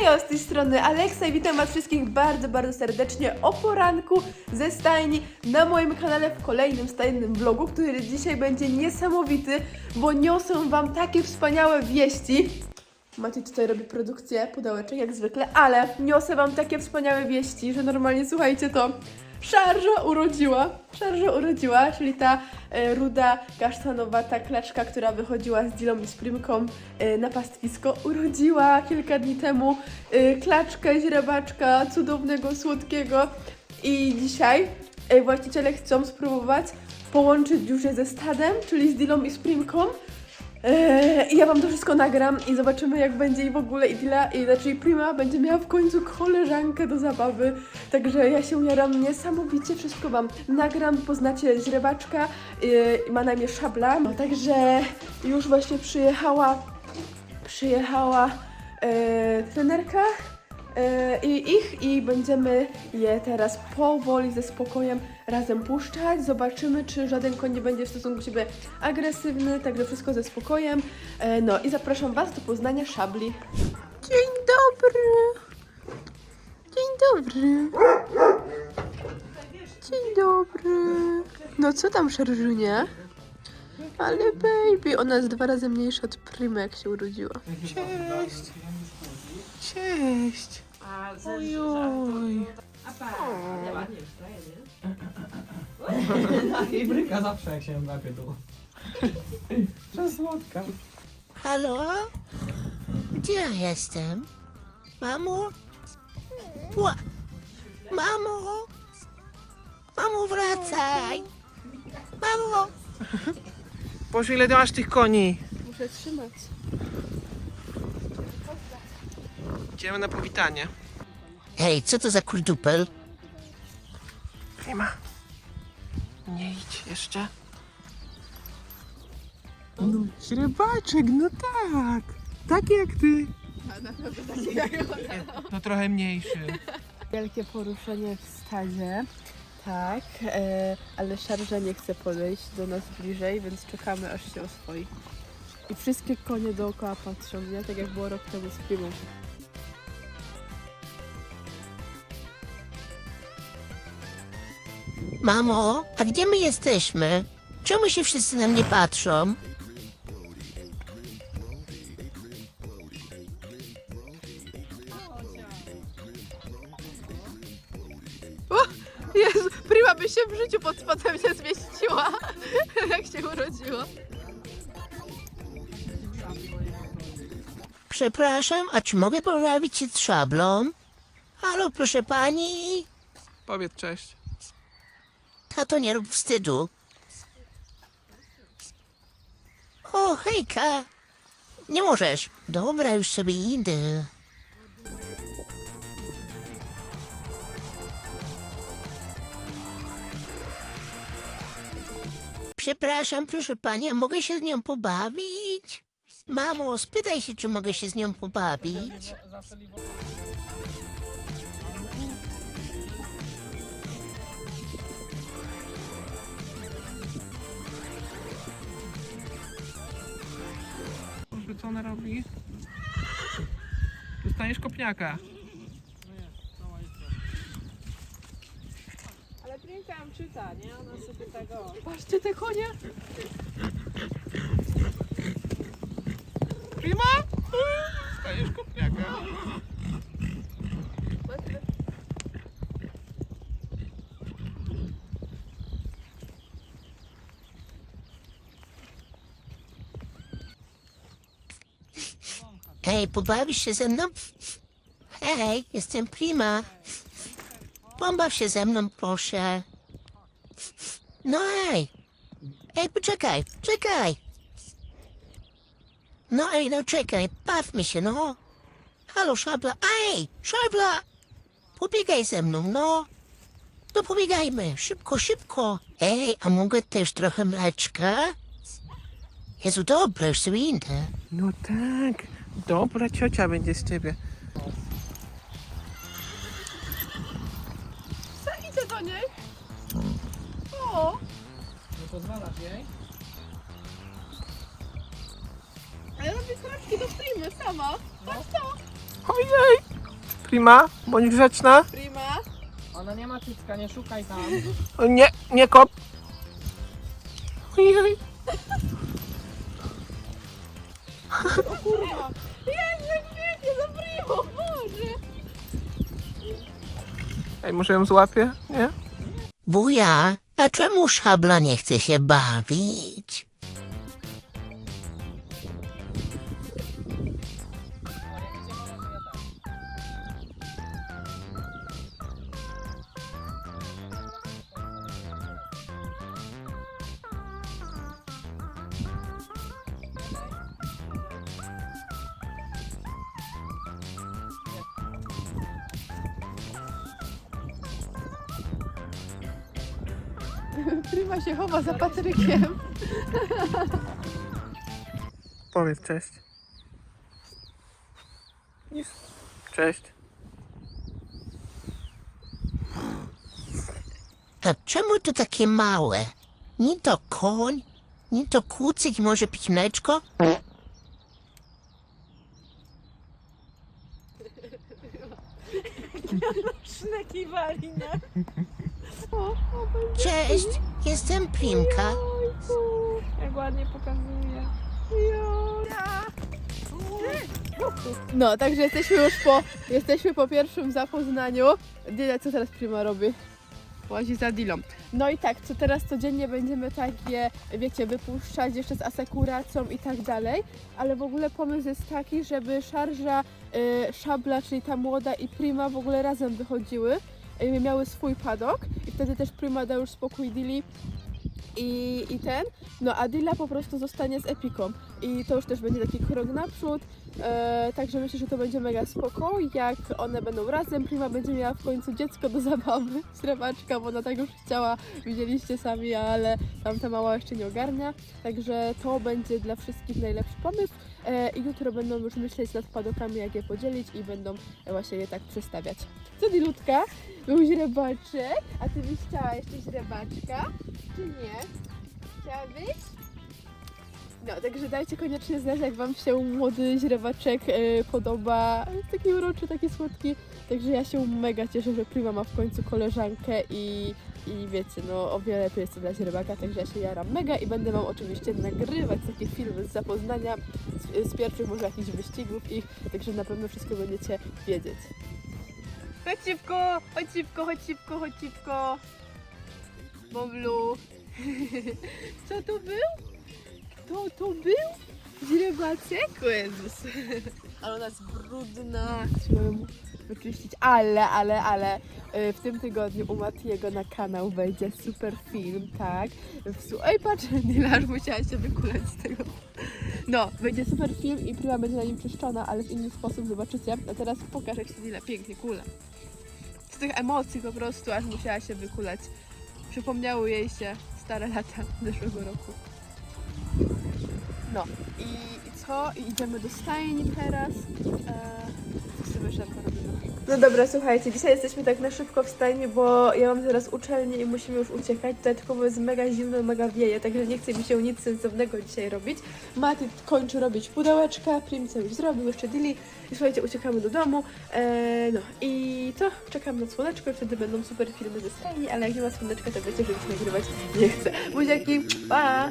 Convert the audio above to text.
Hej, z tej strony Aleksa i witam Was wszystkich bardzo, bardzo serdecznie o poranku ze stajni na moim kanale w kolejnym stajnym vlogu, który dzisiaj będzie niesamowity, bo niosę Wam takie wspaniałe wieści. Maciej tutaj robi produkcję pudełeczek jak zwykle, ale niosę Wam takie wspaniałe wieści, że normalnie słuchajcie to. Szarża urodziła, szarża urodziła, czyli ta e, ruda, kasztanowata kleczka, która wychodziła z Dilą i z Primką e, na pastwisko, urodziła kilka dni temu e, klaczkę, źrebaczka cudownego, słodkiego i dzisiaj e, właściciele chcą spróbować połączyć już ze stadem, czyli z Dilą i z Primką. Eee, I ja wam to wszystko nagram i zobaczymy jak będzie i w ogóle i Dila, i znaczy Prima będzie miała w końcu koleżankę do zabawy. Także ja się jaram niesamowicie, wszystko wam nagram, poznacie źrebaczka, yy, ma na imię Szabla. No, także już właśnie przyjechała, przyjechała e, trenerka i ich i będziemy je teraz powoli ze spokojem razem puszczać. Zobaczymy, czy żaden koń nie będzie w stosunku do siebie agresywny, także wszystko ze spokojem. E, no i zapraszam Was do poznania szabli. Dzień dobry. Dzień dobry. Dzień dobry. No co tam, Szerżynie? Ale baby, ona jest dwa razy mniejsza od Primy, jak się urodziła. Cześć. Cześć. Ojoj. I bryka zawsze jak się łapie tu. Przesłodka. Halo? Gdzie ja jestem? Mamo? Ła- Mamo? Mamo, wracaj! Mamo! Boże, ile ty masz tych koni? Muszę trzymać. Idziemy na powitanie. Hej, co to za kurdupel? Prima. Nie idź jeszcze. No, śrebaczek, no tak. Taki jak ty. No trochę mniejszy. Wielkie poruszenie w stadzie. Tak, e, ale szarża nie chce podejść do nas bliżej, więc czekamy aż się oswoi. I wszystkie konie dookoła patrzą, nie? Tak jak było rok temu z Primą. Mamo, a gdzie my jesteśmy? Czemu się wszyscy na mnie patrzą? Jezu, Prima by się w życiu pod spodem nie zmieściła, jak się urodziła. Przepraszam, a czy mogę poprawić się z szablą? Halo, proszę pani? Powiedz cześć. Tato, nie rób wstydu. O, hejka. Nie możesz. Dobra, już sobie idę. Przepraszam, proszę pani, a mogę się z nią pobawić? Mamo, spytaj się, czy mogę się z nią pobawić. Co ona robi? Dostaniesz kopniaka. Ale Primka ją czyta, nie? Ona sobie tego... Patrzcie te konie! Prima? Dostaniesz kopniaka. Hej, pobawisz się ze mną? Hej, jestem Prima. Pobaw się ze mną, proszę. No hej. Ej, poczekaj, czekaj. No ej, no czekaj, bawmy się, no. Halo, Szabla, ej, Szabla! Pobiegaj ze mną, no. No pobiegajmy, szybko, szybko. Ej, a mogę też trochę mleczka? Jezu, dobra, już sobie. No tak. Dobra ciocia będzie z ciebie. Co idzie do niej? O! Nie pozwalasz jej? Ale robi kroczki do Primy sama. Patrz to! Ojej! Prima, bądź grzeczna. Prima. Ona nie ma cycka, nie szukaj tam. O, nie, nie kop. Ojej. O kurwa. Jezu, Boże. Ej, może ją złapię? Nie? Wuja, a czemu szabla nie chce się bawić? Prima się chowa za Patrykiem. Powiedz cześć. Cześć. A czemu to takie małe? Nie to koń, nie to kucyk, może pić mleczko? Szneki wali, nie? Cześć, jestem Primka. Jak ładnie pokazuje. No, także jesteśmy już po, jesteśmy po pierwszym zapoznaniu. Dyla, co teraz Prima robi? Łazi za Dilą. No i tak, co teraz codziennie będziemy takie, wiecie, wypuszczać jeszcze z asekuracją i tak dalej, ale w ogóle pomysł jest taki, żeby szarża, y, szabla, czyli ta młoda i Prima w ogóle razem wychodziły, y, miały swój padok wtedy też Prima da już spokój Dili i, i ten, no a Dilla po prostu zostanie z Epiką. I to już też będzie taki krok naprzód, e, także myślę, że to będzie mega spoko, jak one będą razem, Prima będzie miała w końcu dziecko do zabawy, srebaczka, bo ona tak już chciała, widzieliście sami, ale tamta mała jeszcze nie ogarnia, także to będzie dla wszystkich najlepszy pomysł jutro będą już myśleć nad padokami, jak je podzielić i będą e, właśnie je tak przestawiać. Co Dilutka? Był źrebaczek, a ty byś chciała jeszcze źrebaczka? czy nie? Chciałabyś? No, także dajcie koniecznie znać, jak Wam się młody źrebaczek e, podoba. Taki uroczy, taki słodki. Także ja się mega cieszę, że Prima ma w końcu koleżankę i, i wiecie, no o wiele lepiej jest to dla źrebaka, także ja się jaram mega i będę Wam oczywiście nagrywać takie filmy z zapoznania, z, z pierwszych może jakichś wyścigów ich, także na pewno wszystko będziecie wiedzieć. Chodź szybko, chodź szybko, chodź szybko, chodź szybko. Boblu. Co to był? Kto to był? Źrebacek? O Jezus. Ale ona jest brudna. Trzeba ją wyczyścić. Ale, ale, ale y, w tym tygodniu u Matiego na kanał wejdzie super film, tak? W Ej, patrz, Dila, aż musiała się wykulać z tego. No, będzie super film i Prima będzie na nim czyszczona, ale w inny sposób, zobaczycie. A teraz pokażę, jak się Dila pięknie kula. Z tych emocji po prostu aż musiała się wykulać. Przypomniały jej się stare lata zeszłego roku. No i, co? I idziemy do stajni teraz. Eee, co sobie? No dobra, słuchajcie, dzisiaj jesteśmy tak na szybko w stajni, bo ja mam teraz uczelnię i musimy już uciekać. Dodatkowo jest mega zimno, mega wieje, także nie chce mi się nic sensownego dzisiaj robić. Mati kończy robić pudełeczka, Prim co już zrobił, jeszcze Dili. I słuchajcie, uciekamy do domu. Eee, no i co? Czekam na słoneczko wtedy będą super filmy ze stajni, ale jak nie ma słoneczka, to wiecie, że już nagrywać nie chcę. Buziaki, pa!